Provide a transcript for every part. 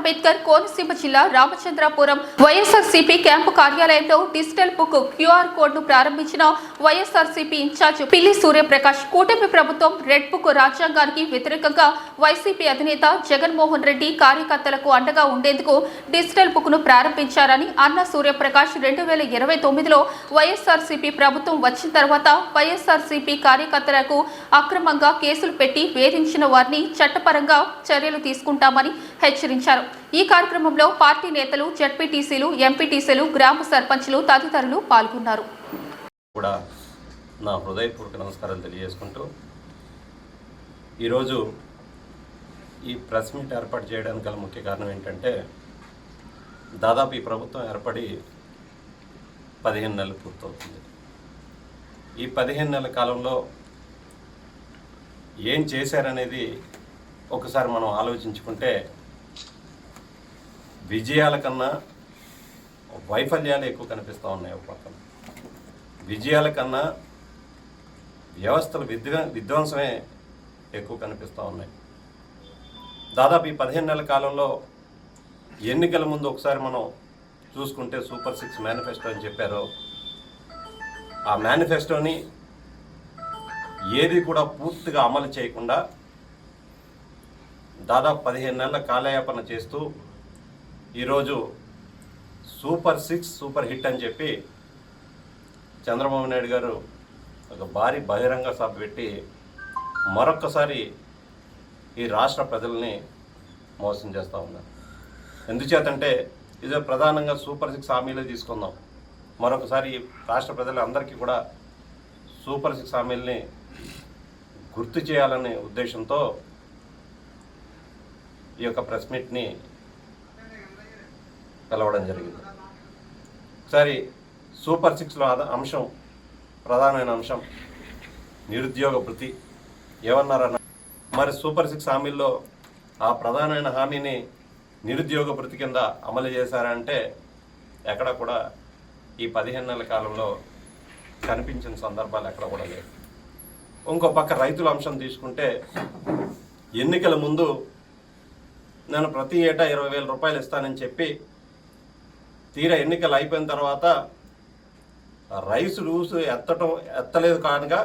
అంబేద్కర్ కోనసీమ జిల్లా రామచంద్రాపురం వైఎస్ఆర్సీపీ క్యాంపు కార్యాలయంలో digital book QR కోడ్ను ప్రారంభించిన వైఎస్ఆర్సీపీ ఇన్ఛార్జ్ పిల్లి సూర్యప్రకాష్ కూటమి ప్రభుత్వం రెడ్ బుక్ రాజ్యాంగానికి వ్యతిరేకంగా వైసీపీ అధినేత జగన్మోహన్ రెడ్డి కార్యకర్తలకు అండగా ఉండేందుకు డిజిటల్ బుక్ను ప్రారంభించారని అన్న సూర్యప్రకాష్ రెండు వేల ఇరవై తొమ్మిదిలో వైఎస్ఆర్సీపీ ప్రభుత్వం వచ్చిన తర్వాత వైఎస్ఆర్సీపీ కార్యకర్తలకు అక్రమంగా కేసులు పెట్టి వేధించిన వారిని చట్టపరంగా చర్యలు తీసుకుంటామని హెచ్చరించారు. ఈ కార్యక్రమంలో పార్టీ నేతలు జడ్పీటీసీలు ఎంపీటీసీలు గ్రామ సర్పంచ్లు తదితరులు పాల్గొన్నారు. కూడా నా హృదయపూర్వక నమస్కారాలు తెలియజేసుకుంటూ ఈరోజు ఈ ప్రెస్ మీట్ ఏర్పాటు చేయడానికి గల ముఖ్య కారణం ఏంటంటే దాదాపు ఈ ప్రభుత్వం ఏర్పడి పదిహేను నెలలు పూర్తవుతుంది. ఈ పదిహేను నెలల కాలంలో ఏం చేశారనేది ఒకసారి మనం ఆలోచించుకుంటే విజయాల కన్నా వైఫల్యాలు ఎక్కువ కనిపిస్తూ ఉన్నాయి ఒక పక్కన. విజయాల కన్నా వ్యవస్థలు విధ్వ విధ్వంసమే ఎక్కువ కనిపిస్తూ ఉన్నాయి. దాదాపు ఈ పదిహేను నెలల కాలంలో ఎన్నికల ముందు ఒకసారి మనం చూసుకుంటే సూపర్ సిక్స్ మేనిఫెస్టో అని చెప్పారు ఆ మేనిఫెస్టోని ఏది కూడా పూర్తిగా అమలు చేయకుండా దాదాపు పదిహేను నెలల కాలయాపన చేస్తూ ఈరోజు సూపర్ సిక్స్ సూపర్ హిట్ అని చెప్పి చంద్రబాబు నాయుడు గారు ఒక భారీ బహిరంగ సభ పెట్టి మరొక్కసారి ఈ రాష్ట్ర ప్రజల్ని మోసం చేస్తూ ఉన్నారు. ఎందుచేతంటే ఇదే ప్రధానంగా సూపర్ సిక్స్ హామీలే తీసుకుందాం. మరొకసారి రాష్ట్ర ప్రజలందరికీ కూడా సూపర్ సిక్స్ హామీల్ని గుర్తు చేయాలనే ఉద్దేశంతో ఈ యొక్క ప్రెస్ మీట్ని కలవడం జరిగింది. ఒకసారి సూపర్ సిక్స్లో అంశం ప్రధానమైన అంశం నిరుద్యోగ భృతి ఏమన్నారన్న మరి సూపర్ సిక్స్ హామీల్లో ఆ ప్రధానమైన హామీని నిరుద్యోగ భృతి కింద అమలు చేశారంటే ఎక్కడ కూడా ఈ పదిహేను నెలల కాలంలో కనిపించిన సందర్భాలు ఎక్కడ కూడా లేవు. ఇంకో పక్క రైతుల అంశం తీసుకుంటే ఎన్నికల ముందు నేను ప్రతి ఏటా ఇరవై వేల రూపాయలు ఇస్తానని చెప్పి తీరా ఎన్నికలు అయిపోయిన తర్వాత రైస్ రూస్ ఎత్తటం ఎత్తలేదు కానుగా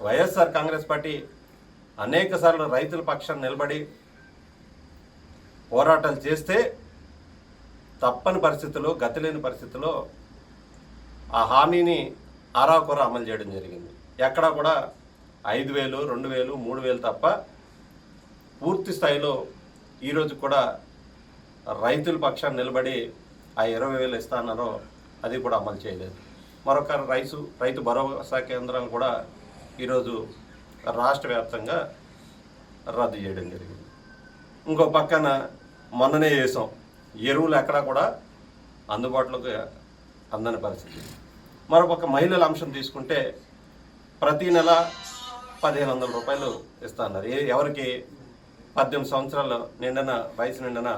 వైఎస్ఆర్ కాంగ్రెస్ పార్టీ అనేక సార్లు రైతుల పక్షాన్ని నిలబడి పోరాటాలు చేస్తే తప్పని పరిస్థితుల్లో గతిలేని పరిస్థితుల్లో ఆ హామీని ఆరాకొర అమలు చేయడం జరిగింది. ఎక్కడా కూడా ఐదు వేలు రెండు వేలు మూడు వేలు తప్ప పూర్తి స్థాయిలో ఈరోజు కూడా రైతుల పక్షాన్ని నిలబడి ఆ ఇరవై వేలు ఇస్తానో అది కూడా అమలు చేయలేదు. మరొక రైతు రైతు భరోసా కేంద్రం కూడా ఈరోజు రాష్ట్ర వ్యాప్తంగా రద్దు చేయడం జరిగింది. ఇంకో పక్కన మొన్ననే చేసాం. ఎరువులు ఎక్కడా కూడా అందుబాటులోకి అందని పరిస్థితి. మరొక మహిళల అంశం తీసుకుంటే ప్రతి నెల పదిహేను వందల రూపాయలు ఇస్తున్నారు. ఏ ఎవరికి పద్దెనిమిది సంవత్సరాలు నిండిన వయసు నిండిన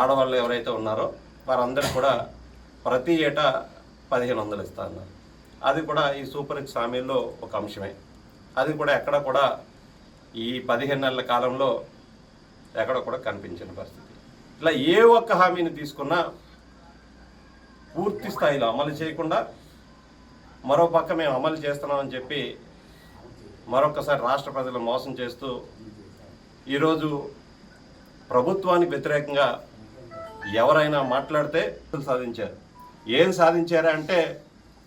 ఆడవాళ్ళు ఎవరైతే ఉన్నారో వారందరూ కూడా ప్రతి ఏటా పదిహేను వందలు ఇస్తా అన్నారు. అది కూడా ఈ సూపర్ హిట్స్ హామీల్లో ఒక అంశమే. అది కూడా ఎక్కడ కూడా ఈ పదిహేను నెలల కాలంలో ఎక్కడ కూడా కనిపించిన పరిస్థితి. ఇట్లా ఏ ఒక్క హామీని తీసుకున్నా పూర్తి స్థాయిలో అమలు చేయకుండా మరో పక్క మేము అమలు చేస్తున్నామని చెప్పి మరొకసారి రాష్ట్ర ప్రజలు మోసం చేస్తూ ఈరోజు ప్రభుత్వానికి వ్యతిరేకంగా ఎవరైనా మాట్లాడితే సాధించారు? ఏం సాధించారా అంటే